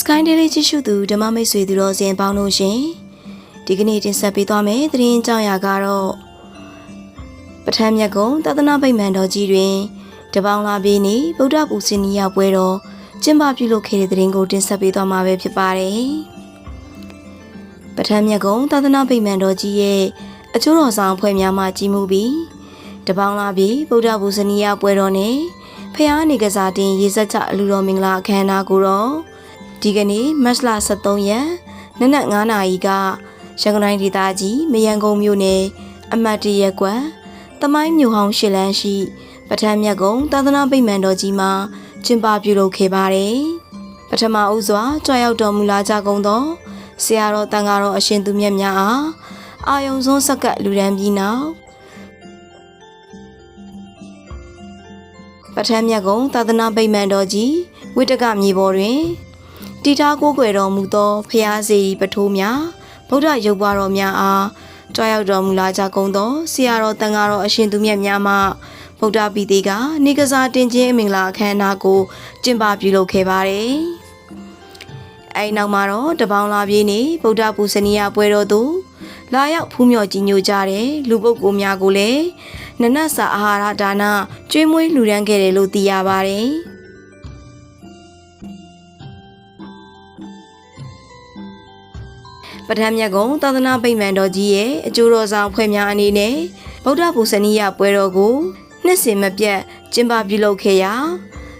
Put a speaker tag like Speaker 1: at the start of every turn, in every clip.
Speaker 1: Sky Daily ကြည့်ရှုသူဓမ္မမိတ်ဆွေသူတော်စင်ပေါင်းတို့ရှင်ဒီကနေ့တင်ဆက်ပေးသွားမယ့်သတင်းကြောင်းရာကတော့ပထမမြတ်ကုံသဒ္ဒနာဗိမာန်တော်ကြီးတွင်တပေါင်းလာပြီးနေဗုဒ္ဓပူဇင်နီယပွဲတော်ကျင်းပပြုလုပ်ခဲ့တဲ့သတင်းကိုတင်ဆက်ပေးသွားမှာပဲဖြစ်ပါတယ်ပထမမြတ်ကုံသဒ္ဒနာဗိမာန်တော်ကြီးရဲ့အကျိုးတော်ဆောင်ဖွဲ့များမှကြီးမှုပြီးတပေါင်းလာပြီးဗုဒ္ဓပူဇင်နီယပွဲတော်နဲ့ဖျားနေကစားတင်ရေစက်ချအလူတော်မင်္ဂလာအခမ်းအနားကိုတော့ ဒီကနေ့မတ်လ23ရက်နနက်9နာရီကရန်ကုန်တိုင်းဒေသကြီးမယံကုန်းမြို့နယ်အမတ်တရက်ကွယ်တမိုင်းမြို့ဟောင်းရှစ်လန်းရှိပထမမြတ်ကုန်းသာသနာ့ဗိမာန်တော်ကြီးမှာကျင်းပပြုလုပ်ခဲ့ပါတယ်။ပထမဦးစွာကြွရောက်တော်မူလာကြကုန်သောဆရာတော်တန်ဃာတော်အရှင်သူမြတ်များအားအာယုံစွန်းဆက်ကပ်လူရန်ပြီးနောက်ပထမမြတ်ကုန်းသာသနာ့ဗိမာန်တော်ကြီးဝိတကမြေပေါ်တွင် တီထားကိုးကွယ်တော်မူသောဖျားစီပထိုးများဗုဒ္ဓရုပ်ပွားတော်များအားကြွားရောက်တော်မူလာကြကုန်သောဆရာတော်တန်ဃာတော်အရှင်သူမြတ်များမှဗုဒ္ဓပီတိကနေကစားတင်ခြင်းအမင်္ဂလာအခမ်းအနားကိုကျင်းပပြုလုပ်ခဲ့ပါတယ်။အဲဒီနောက်မှာတော့တပေါင်းလာပြေးနေဗုဒ္ဓပူဇနီယပွဲတော်သို့လာရောက်ဖူးမြော်ကြီးညိုကြတဲ့လူပုဂ္ဂိုလ်များကိုလည်းနနတ်စာအာဟာရဒါနကျွေးမွေးလှူဒန်းခဲ့တယ်လို့သိရပါတယ်။ ပထမမြတ်ကုံသာသနာ့ဗိမာန်တော်ကြီးရဲ့အကျိုးတော်ဆောင်ဖွဲ့များအနေနဲ့ဗုဒ္ဓဘုဇနီယပွဲတော်ကိုနှစ်စဉ်မပြတ်ကျင်းပပြုလုပ်ခဲ့ရာ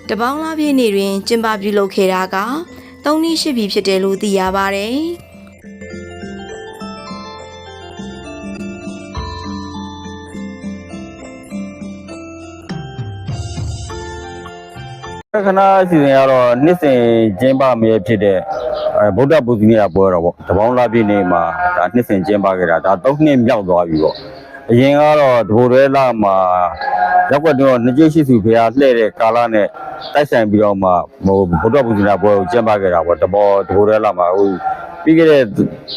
Speaker 1: တပေါင်းလားပြည့်နေ့တွင်ကျင်းပပြုလုပ်ခဲ့တာက၃နှစ်ရှိပြီဖြစ်တယ်လို့သိရပါတ
Speaker 2: ခဏအစီအစဉ်ကတော့နှစ်စဉ်ကျင်းပမြဲဖြစ်တဲ့အဲဗုဒ္ဓပူဇနီယပွဲတော်ပေါ့တပေါင်းလာပြည့်နေ့မှာဒါနှစ်စဉ်ကျင်းပခဲ့တာဒါ၃နှစ်မြောက်သွားပြီပေါ့အရင်ကတော့တဘိုရဲလာမှာရက်ွက်တော့နှစ်ကျရှိစုဖရာလှည့်တဲ့ကာလနဲ့တိုက်ဆိုင်ပြီးတော့မှဟိုဗုဒ္ဓပူဇနီယပွဲကိုကျင်းပခဲ့တာပေါ့တဘောတဘိုရဲလာမှာဟိုပြီးခဲ့တဲ့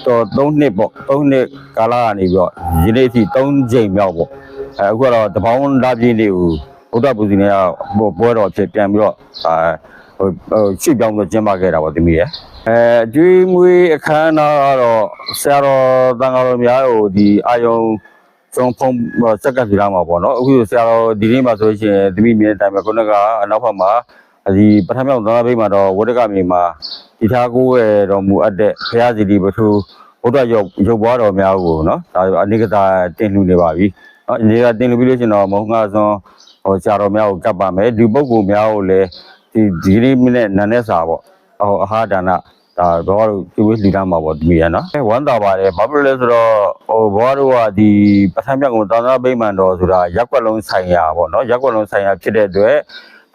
Speaker 2: တော့၃နှစ်ပေါ့၃နှစ်ကာလကနေပြီးတော့ဒီနေ့အထိ၃ချိန်မြောက်ပေါ့အဲအခုကတော့တပေါင်းလာပြည့်နေ့ကို ဗုဒ္ဓပူဇီနေကပွဲတော်ဖြစ်ပြန်ပြီးတော့အာဟိုဟိုရှေ့ပြောင်းပြီးကျင်းပခဲ့တာပေါ့သမီးရဲ့အဲအကျွေးမွေးအခမ်းအနားကတော့ဆရာတော်တန်ဃာတော်များဟိုဒီအာယုံဆုံးဖုံးစက်ကပ်ပြလာမှာပေါ့နော်အခုဆရာတော်ဒီနေ့မှာဆိုလို့ရှိရင်သမီးမြင်တဲ့အတိုင်းပဲခုနကအနောက်ဘက်မှာဒီပထမမြောက်သာဘိတ်မှာတော့ဝဒကမြေမှာဒီထားကိုယ်ရတော်မူအပ်တဲ့ဘုရားစီတီပထူဘုဒ္ဓရုပ်ရုပ်ဘွားတော်များကိုနော်ဒါအနိကတာတင်လှူနေပါပြီနော်အနေကတင်လှူပြီးလို့ရှိရင်တော့မုံငါစွန် ဟိုဆရာတော်များကိုကပ်ပါမယ်ဒီပုဂ္ဂိုလ်များကိုလည်းဒီဒီနေ့မိနဲ့နာနဲ့စာပေါ့ဟိုအဟာဒါနဒါဘောတို့ကျွေးလှူဒါန်းမှာပေါ့ဒီရနော်ဝမ်းသာပါတယ်ဘာဖြစ်လို့လဲဆိုတော့ဟိုဘောတို့ကဒီပထမမြတ်ကုံသာသနာဗိမာန်တော်ဆိုတာရက်ွက်လုံးဆိုင်ရာပေါ့နော်ရက်ွက်လုံးဆိုင်ရာဖြစ်တဲ့အတွက်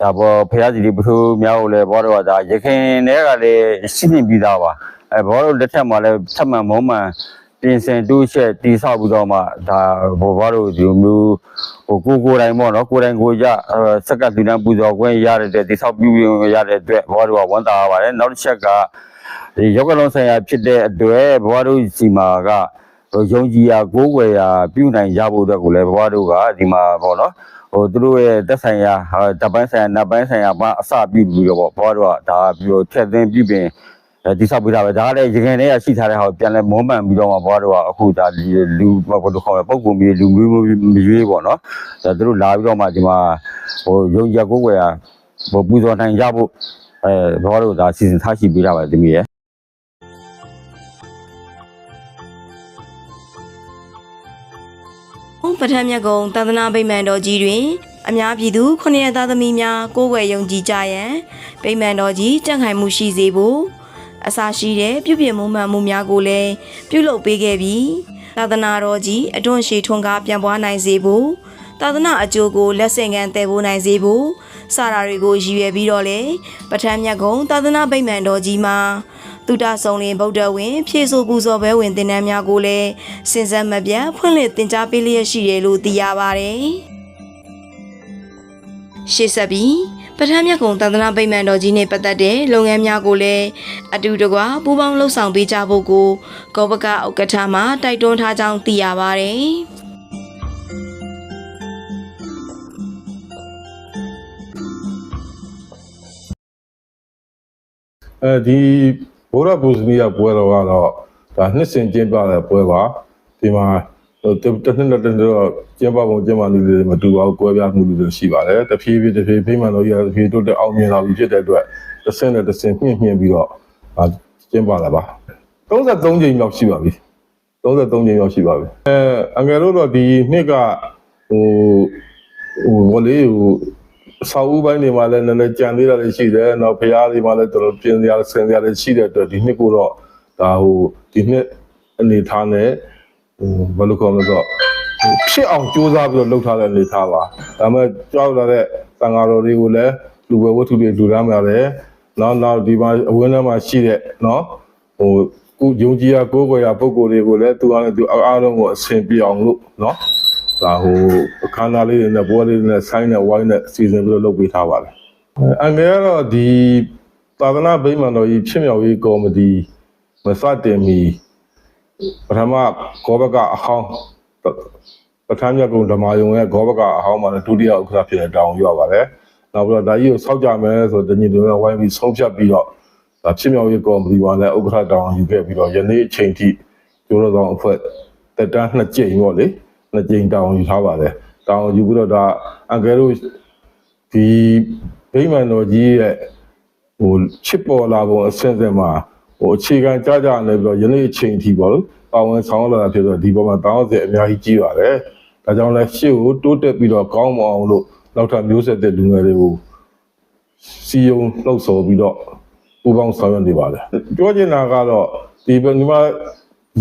Speaker 2: ဒါဘောဖရာစီဒီပထူများကိုလည်းဘောတို့ကဒါရခင်တွေကလည်းရှင်းနေပြီးသားပါအဲဘောတို့လက်ထက်မှာလည်းထပ်မံမုံမှန် ပြင်ဆင်တူးချက်တီဆောက်ပြီးတော့မှဒါဘောဘောတို့ဒီလိုမျိုးဟိုကိုကိုယ်တိုင်ပေါ့နော်ကိုယ်တိုင်ကိုရအဲစက်ကလူတန်းပူဇော်ခွင့်ရတဲ့အတွက်ဒီဆောက်ပြုရတဲ့အတွက်ဘဝတို့ကဝန်တာရပါတယ်နောက်တစ်ချက်ကဒီယောဂလုံးဆိုင်ရာဖြစ်တဲ့အတွက်ဘဝတို့စီမာကဟိုယုံကြည်ရာကိုးကွယ်ရာပြုနိုင်ရဖို့အတွက်ကိုလည်းဘဝတို့ကဒီမှာပေါ့နော်ဟိုသူတို့ရဲ့တက်ဆိုင်ရာတပိုင်းဆိုင်ရာနတ်ပိုင်းဆိုင်ရာမအစပြုပြီးတော့ပေါ့ဘဝတို့ကဒါပြီးတော့ထက်သိမ်းပြုပြင် ဒီဆောက်ပေးတာပဲဒါကလည်းရခင်တည်းကရှိထားတဲ့ဟာကိုပြန်လဲမုံမှန်ပြီးတော့မှဘဝတို့ကအခုဒါလူဘယ်လိုခေါ်လဲပုံပုံမျိုးလူမျိုးမျိုးပေါ့နော်ဒါသူတို့လာပြီးတော့မှဒီမှာဟိုယုံကြည်ကိုယ်ွယ်ရဟိုပူဇော်နိုင်ကြဖို့အဲဘောတို့ဒါစီစဉ်ထားရှိပေးတာပါတမီးရဲ့
Speaker 1: ပထမမြတ်ကုံသာသနာဗိမာန်တော်ကြီးတွင်အများပြည်သူခொနရသားသမီးများကိုယ်ွယ်ယုံကြည်ကြရန်ဗိမာန်တော်ကြီးကြံ့ခိုင်မှုရှိစေဖို့ အစာရှိတဲ့ပြုပြင်မှုမှန်မှုများကိုလည်းပြုလုပ်ပေးခဲ့ပြီးသာသနာတော်ကြီးအတွန့်ရှည်ထွန်းကားပြန်ပွားနိုင်စေဖို့သာသနာအကျိုးကိုလက်ဆင့်ကမ်းတည်ဖို့နိုင်စေဖို့စာရာတွေကိုရည်ရွယ်ပြီးတော့လေပထမမြတ်ကုံသာသနာဗိမာန်တော်ကြီးမှာတုဒ္ဒဆောင်လင်ဗုဒ္ဓဝင်ဖြည့်ဆို့ပူဇော်ပွဲဝင်တင်နန်းများကိုလည်းစင်စက်မပြတ်ဖွင့်လှစ်တင် जा ပေးလျက်ရှိတယ်လို့သိရပါတယ်။ရှေ့ဆက်ပြီး ပထမမြတ်ကုံသန္တနာဗိမာန်တော်ကြီးနဲ့ပတ်သက်တဲ့လုပ်ငန်းများကိုလည်းအတူတကွပူးပေါင်းလှုပ်ဆောင်ပေးကြဖို့ကိုကောပကဥက္ကဋ္ဌမှတိုက်တွန်းထားကြောင်းသိရပါတယ်။
Speaker 3: ပအဲဒီဘုရားပူဇနီယပွဲတော်ကတော့ဒါနှစ်စဉ်ကျင်းပတဲ့ပွဲပါဒီမှာဟို တစ်တစ်နှစ်တစ်နှစ်တော့ကျင်းပပုံကျင်းပနည်းလေးတွေမတူပါဘူးကွဲပြားမှုတွေရှိပါတယ်တဖြည်းဖြည်းတဖြည်းဖိမှန်တော်ကြီးတဖြည်းတိုးတက်အောင်မြင်လာပြီဖြစ်တဲ့အတွက်တစ်ဆင့်နဲ့တစ်ဆင့်မြင့်မြင့်ပြီးတော့အာကျင်းပလာပါ33ကြိမ်မြောက်ရှိပါပြီ33ကြိမ်မြောက်ရှိပါပြီအဲအငယ်တို့တော့ဒီနှစ်ကဟိုဟိုဘောလေးဟိုအဆောက်အဦပိုင်းတွေမှာလည်းနည်းနည်းကြံသေးတာလည်းရှိတယ်။နောက်ဖျားတွေမှာလည်းတော်တော်ပြင်စရာဆင်စရာလည်းရှိတဲ့အတွက်ဒီနှစ်ကိုတော့ဒါဟိုဒီနှစ်အနေထားနဲ့ ဟိုဘယ်လိုခေါ်မလဲဆိုတော့ဟိုဖြစ်အောင်ကြိုးစားပြီးတော့လှုပ်ထားတဲ့အနေထားပါ။ဒါပေမဲ့ကြောက်လာတဲ့တန်ဃာတော်တွေကိုလည်းလူပဲဝတ္ထုတွေလူရမ်းရတယ်။နောက်နောက်ဒီမှာအဝင်းထဲမှာရှိတဲ့နော်ဟိုကိုယုံကြည်ရကိုးကွယ်ရပုံကိုယ်တွေကိုလည်းသူကလည်းသူအားလုံးကိုအဆင်ပြေအောင်လို့နော်ဒါဟိုအခမ်းအနားလေးတွေနဲ့ပွဲလေးတွေနဲ့ဆိုင်းနဲ့ဝိုင်းနဲ့စီစဉ်ပြီးတော့လုပ်ပေးထားပါတယ်။အငယ်ကတော့ဒီသာသနာ့ဗိမာန်တော်ကြီးဖြစ်မြောက်ရေးကော်မတီမစတင်မီ ပထမဂောဘကအဟောင်းပထမမြတ်ကုံဓမ္မယုံရဲ့ဂောဘကအဟောင်းမှာလည်းဒုတိယဥက္ကဋ္ဌဖြစ်တဲ့တောင်းရောက်ပါတယ်။နောက်ပြီးတော့ဒါကြီးကိုစောက်ကြမယ်ဆိုတော့တညီတို့ကဝိုင်းပြီးဆုံးဖြတ်ပြီးတော့ဒါဖြစ်မြောက်ရေးကော်မတီမှာလည်းဥက္ကဋ္ဌတောင်းယူခဲ့ပြီးတော့ယနေ့အချိန်ထိကျိုးတော်ဆောင်အဖွဲ့တက်တန်းနှစ်ကြိမ်ပေါ့လေ။နှစ်ကြိမ်တောင်းယူထားပါတယ်တောင်းယူပြီးတော့ဒါအန်ကယ်တို့ဒီဗိမာန်တော်ကြီးရဲ့ဟိုချစ်ပေါ်လာပုံအဆင့်ဆင့်မှာ ဟိုအခြေခံကြကြနေပြီးတော့ယနေ့အချိန်ထိပေါ့လို့ပါဝင်ဆောင်ရွက်လာတာဖြစ်တော့ဒီပေါ်မှာတောင်းစက်အများကြီးကြီးပါတယ်ဒါကြောင့်လဲရှေ့ကိုတိုးတက်ပြီးတော့ကောင်းမအောင်လို့နောက်ထပ်မျိုးဆက်တဲ့လူငယ်တွေကိုစီယုံလှုပ်ဆော်ပြီးတော့ပူပေါင်းဆောင်ရွက်နေပါတယ်ပြောချင်တာကတော့ဒီဒီမှာ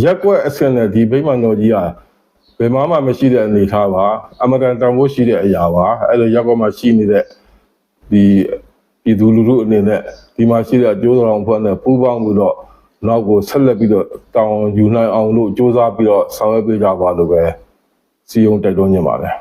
Speaker 3: ရက်ကွက်အဆင့်နဲ့ဒီဗိမာန်တော်ကြီးဟာဘယ်မှမှမရှိတဲ့အနေအထားပါအမတန်တန်ဖိုးရှိတဲ့အရာပါအဲ့လိုရက်ကွက်မှာရှိနေတဲ့ဒီ ပြည်သူလူထုအနေနဲ့ဒီမှာရှိတဲ့အကျိုးတော်ဖွဲ့နဲ့ပူးပေါင်းပြီးတော့နောက်ကိုဆက်လက်ပြီးတော့တောင်းယူနိုင်အောင်လို့စ조사ပြီးတော့ဆောင်ရွက်ပေးကြပါလို့ပဲစီယုံတိုက်တွန်းနေပါတယ်